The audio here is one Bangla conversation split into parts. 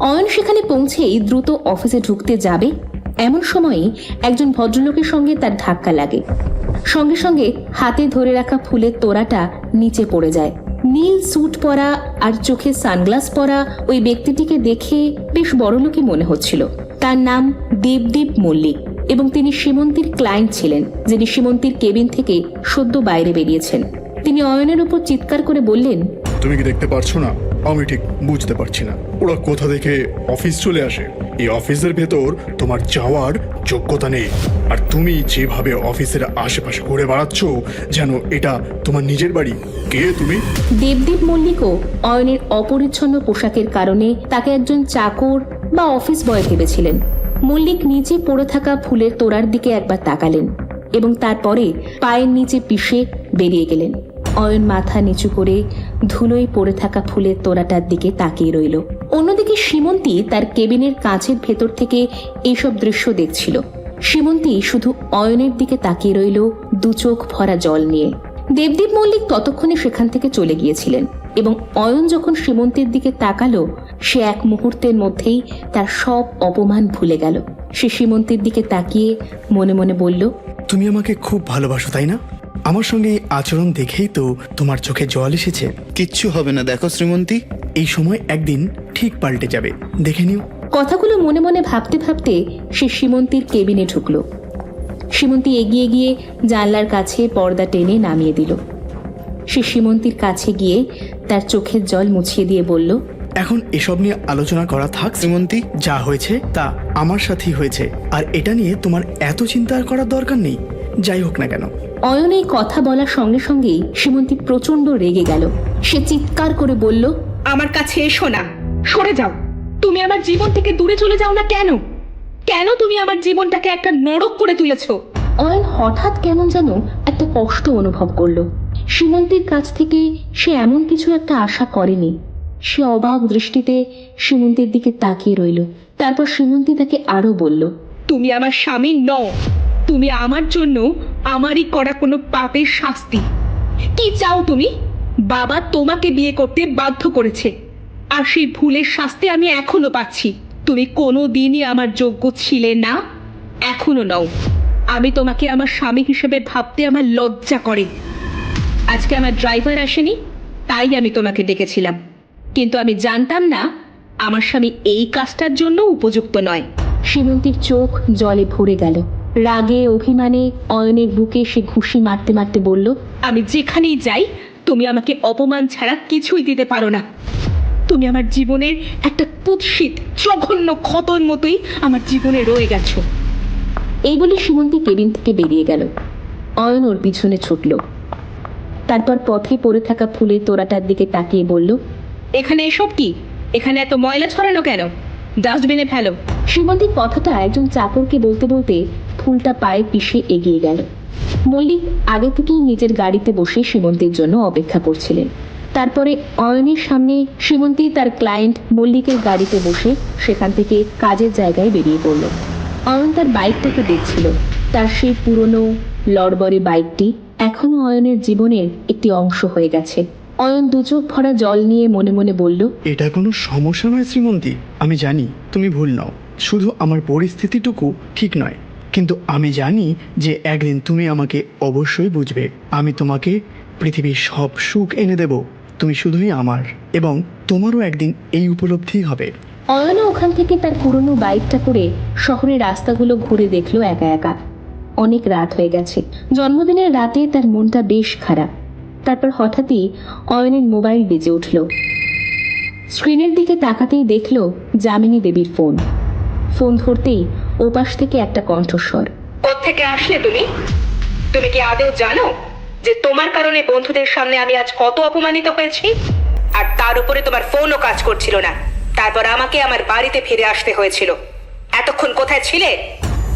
অয়ন সেখানে পৌঁছেই দ্রুত অফিসে ঢুকতে যাবে। এমন সময়ে একজন ভদ্রলোকের সঙ্গে তার ধাক্কা লাগে। সঙ্গে সঙ্গে হাতে ধরে রাখা ফুলের তোড়াটা নিচে পড়ে যায়। নীল স্যুট পরা আর চোখে সানগ্লাস পরা ওই ব্যক্তিটিকে দেখে বেশ বড়লোকই মনে হচ্ছিল। তার নাম দেবদীপ মল্লিক এবং তিনি সীমন্তীর ক্লায়েন্ট ছিলেন, যিনি সীমন্তীর কেবিন থেকে সদ্য বাইরে বেরিয়েছেন। তিনি অয়নের উপর চিৎকার করে বললেন তুমি কি দেখতে পারছ না? আমি ঠিক বুঝতে পারছি না। ওরা কোথা থেকে অফিস চলে আসে? এই অফিসের ভেতর তোমার যাওয়ার যোগ্যতা নেই। আর তুমি যেভাবে অফিসের আশেপাশে ঘুরে বেড়াচ্ছ, যেন এটা তোমার নিজের বাড়ি। কে তুমি? দেবদীপ মল্লিকও অয়নের অপরিচ্ছন্ন পোশাকের কারণে তাকে একজন চাকর বা অফিস বয় ভেবেছিলেন। মল্লিক নিচে পড়ে থাকা ফুলের তোড়ার দিকে একবার তাকালেন এবং তারপরে পায়ের নিচে পিষে বেরিয়ে গেলেন। অয়ন মাথা নিচু করে ধুলোয় পড়ে থাকা ফুলের তোড়াটার দিকে তাকিয়ে রইল। অন্যদিকে সীমন্তী তার কেবিনের কাঁচের ভেতর থেকে এইসব দৃশ্য দেখছিল। সীমন্তী শুধু অয়নের দিকে তাকিয়ে রইল দু চোখ ভরা জল নিয়ে। দেবদীপ মল্লিক ততক্ষণে সেখান থেকে চলে গিয়েছিলেন এবং অয়ন যখন সীমন্তের দিকে তাকালো, সে এক মুহূর্তের মধ্যেই তার সব অপমান ভুলে গেল। সে সীমন্তের দিকে তাকিয়ে মনে মনে বলল, তুমি আমাকে খুব ভালোবাসো, তাই না? আমার সঙ্গে এই আচরণ দেখেই তো তোমার চোখে জল এসেছে। কিচ্ছু হবে না দেখো শ্রীমন্তী। এই সময় একদিন ঠিক পাল্টে যাবে। দেখে নিও। কথাগুলো মনে মনে ভাবতে ভাবতে সে সীমন্তীর কেবিনে ঢুকলো। সীমন্তী এগিয়ে গিয়ে জানলার কাছে পর্দা টেনে নামিয়ে দিল। সে সীমন্তীর কাছে গিয়ে তার চোখের জল মুছিয়ে দিয়ে বলল এখন এসব নিয়ে আলোচনা করা থাক। শ্রীমন্তী। যা হয়েছে তা আমার সাথেই হয়েছে। আর এটা নিয়ে তোমার এত চিন্তা করার দরকার নেই। যাই হোক না কেন। অয়ন এই কথা বলার সঙ্গে সঙ্গেই সীমন্তী প্রচণ্ড রেগে গেল। সে চিৎকার করে বলল আমার কাছে এসো না সরে যাও। তুমি আমার জীবন থেকে দূরে চলে যাও না কেন? কেন তুমি আমার জীবনটাকে একটা নরক করে তুলেছ? অয়ন হঠাৎ কেমন যেন একটা কষ্ট অনুভব করল। সীমন্তীর কাছ থেকে সে এমন কিছু একটা আশা করেনি। সে অবাক দৃষ্টিতে সীমন্তীর দিকে তাকিয়ে রইল। তারপর সীমন্তী তাকে আরও বলল তুমি আমার স্বামী নও। তুমি আমার জন্য আমারই করা কোনো পাপের শাস্তি। কি চাও তুমি? বাবা তোমাকে বিয়ে করতে বাধ্য করেছে, আর সেই ভুলের শাস্তি আমি এখনও পাচ্ছি। তুমি কোনো দিনই আমার যোগ্য ছিলে না, এখনও নও। আমি তোমাকে আমার স্বামী হিসেবে ভাবতে আমার লজ্জা করে। আজকে আমার ড্রাইভার আসেনি, তাই আমি তোমাকে ডেকেছিলাম। কিন্তু আমি জানতাম না, আমার স্বামী এই কাজটার জন্য উপযুক্ত নয়। সীমন্তীর চোখ জলে ভরে গেল। রাগে অভিমানে অয়নের বুকে সে ঘুষি মারতে মারতে বলল আমি যেখানেই যাই তুমি আমাকে অপমান ছাড়া কিছুই দিতে পারো না। তুমি আমার জীবনের একটা কুৎসিত জঘন্য ক্ষতর মতোই আমার জীবনে রয়ে গেছো। এই বলে সীমন্তী কেবিন থেকে বেরিয়ে গেল। অয়ন ওর পিছনে ছুটল। তারপর পথে পড়ে থাকা ফুলের তোড়াটার দিকে তাকিয়ে বলল এখানে এসব কি? এখানে এত ময়লা ছড়ানো কেন? ডাস্টবিনে ফেলো। সীমন্তীর কথাটা একজন চাকরকে বলতে বলতে ফুলটা পায়ে পিষে এগিয়ে গেল। মল্লিক আগে থেকেই নিজের গাড়িতে বসে সীমন্তীর জন্য অপেক্ষা করছিলেন। তারপরে অয়নের সামনে সীমন্তী তার ক্লায়েন্ট মল্লিকের গাড়িতে বসে সেখান থেকে কাজের জায়গায় বেরিয়ে পড়ল। অয়ন তার বাইকটাকে দেখছিল। তার সেই পুরনো লড়বড়ে বাইকটি এখনও অয়নের জীবনের একটি অংশ হয়ে গেছে। অয়ন দুচোখ ভরা জল নিয়ে মনে মনে বলল, এটা কোনো সমস্যা নয় শ্রীমন্তী, আমি জানি, তুমি ভুল নাও। শুধু আমার পরিস্থিতিটুকু ঠিক নয়। কিন্তু আমি জানি যে একদিন তুমি আমাকে অবশ্যই বুঝবে। আমি তোমাকে পৃথিবীর সব সুখ এনে দেব। তুমি শুধুই আমার এবং তোমারও একদিন এই উপলব্ধি হবে। অয়নও ওখান থেকে তার পুরনো বাইকটা করে শহরের রাস্তাগুলো ঘুরে দেখল একা একা। অনেক রাত হয়ে গেছে। জন্মদিনের রাতে তার মনটা বেশ খারাপ। তারপর হঠাৎই অয়নের মোবাইল বেজে উঠল। স্ক্রিনের দিকে তাকাতেই দেখল যামিনী দেবীর ফোন। ফোন ধরতেই ওপাশ থেকে একটা কণ্ঠস্বর। থেকে আসলে তুমি? তুমি কি আদেও জানো যে তোমার কারণে বন্ধুদের সামনে আমি আজ কত অপমানিত হয়েছি? আর তার উপরে তোমার ফোনও কাজ করছিল না। তারপর আমাকে আমার বাড়িতে ফিরে আসতে হয়েছিল। এতক্ষণ কোথায় ছিলে?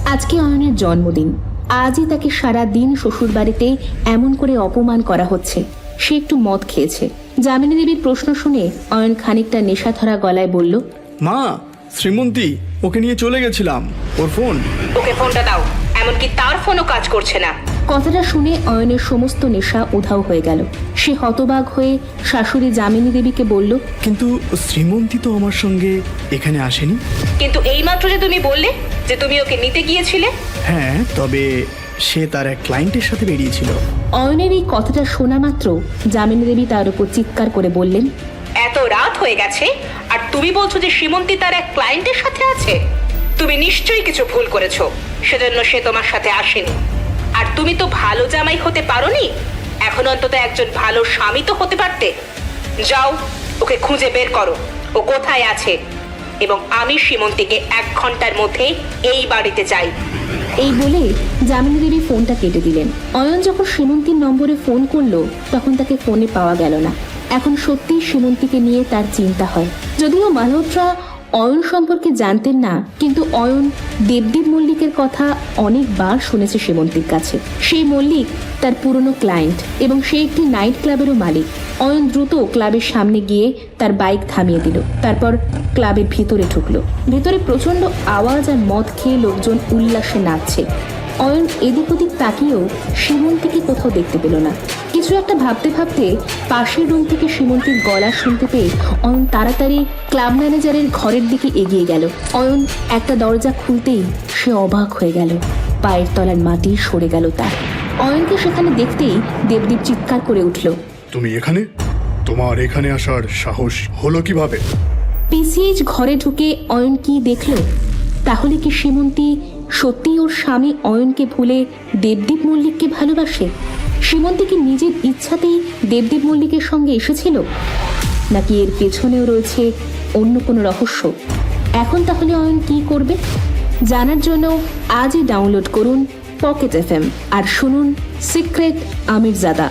আজকে অয়নের জন্মদিন। আজই তাকে সারা দিন শ্বশুর বাড়িতে এমন করে অপমান করা হচ্ছে। সে একটু মদ খেয়েছে। যামিনী দেবীর প্রশ্ন শুনে অয়ন খানিকটা নেশা ধরা গলায় বলল মা শ্রীমন্তী ওকে নিয়ে চলে গেছিলাম। ওর ফোন? ওকে ফোনটা দাও এমনকি তার ফোনও কাজ করছে না। কথাটা শুনে অয়নের সমস্ত নেশা উধাও হয়ে গেল। সে হতবাক হয়ে শাশুড়ি যামিনী দেবীকে বলল কিন্তু শ্রীমন্তী তো আমার সঙ্গে এখানে আসেনি। কিন্তু এইমাত্র যে তুমি বললে যে তুমি ওকে নিতে গিয়েছিলে হ্যাঁ তবে সে তার এক ক্লায়েন্টের সাথে বেরিয়েছিল। অয়নের এই কথাটা শোনা মাত্র যামিনী দেবী তার উপর চিৎকার করে বললেন এত রাত হয়ে গেছে, আর তুমি বলছো যে শ্রীমন্তী তার এক ক্লায়েন্টের সাথে আছে? তুমি নিশ্চয়ই কিছু ভুল করেছ, সেজন্য সে তোমার সাথে আসেনি। আর তুমি তো ভালো জামাই হতে পারোনি? এখন অন্তত একজন ভালো স্বামী তো হতে পারতে। যাও, ওকে খুঁজে বের করো, ও কোথায় আছে? এবং আমি শ্রীমন্তীকে এক ঘণ্টার মধ্যে এই বাড়িতে চাই এই বলে যামিনী দেবী ফোনটা কেটে দিলেন। অয়ন যখন শ্রীমন্তীর নম্বরে ফোন করল, তখন তাকে ফোনে পাওয়া গেল না। এখন সত্যিই শ্রীমন্তীকে নিয়ে তার চিন্তা হয়। যদিও মালহোত্রা অয়ন সম্পর্কে জানতেন না, কিন্তু অয়ন দেবদীপ মল্লিকের কথা অনেকবার শুনেছে শ্রীমন্তীর কাছে। সেই মল্লিক তার পুরনো ক্লায়েন্ট এবং সে একটি নাইট ক্লাবেরও মালিক। অয়ন দ্রুত ক্লাবের সামনে গিয়ে তার বাইক থামিয়ে দিল, তারপর ক্লাবের ভিতরে ঢুকলো। ভেতরে প্রচণ্ড আওয়াজ আর মদ খেয়ে লোকজন উল্লাসে নাচছে। অয়ন এদিক ওদিক তাকিয়েও সীমন্তীকে কোথাও দেখতে পেল না। কিছু একটা ভাবতে ভাবতে পাশের রুম থেকে সীমন্তীর গলা শুনতে পেয়ে অয়ন তাড়াতাড়ি ক্লাব ম্যানেজারের ঘরের দিকে এগিয়ে গেল। অয়ন একটা দরজা খুলতেই সে অবাক হয়ে গেল। পায়ের তলার মাটি সরে গেল তার। অয়নকে সেখানে দেখতেই দেবদীপ চিৎকার করে উঠল। তুমি এখানে? তোমার এখানে আসার সাহস হলো কীভাবে? পিসিএইচ ঘরে ঢুকে অয়ন কি দেখল? তাহলে কি সীমন্তী সত্যি ওর স্বামী অয়নকে ভুলে দেবদীপ মল্লিককে ভালোবাসে? সীমন্তী কি নিজের ইচ্ছাতেই দেবদীপ মল্লিকের সঙ্গে এসেছিল? নাকি এর পেছনেও রয়েছে অন্য কোনো রহস্য? এখন তাহলে অয়ন কি করবে? জানার জন্য আজই ডাউনলোড করুন পকেট এফ আর শুনুন সিক্রেট আমিরজাদা।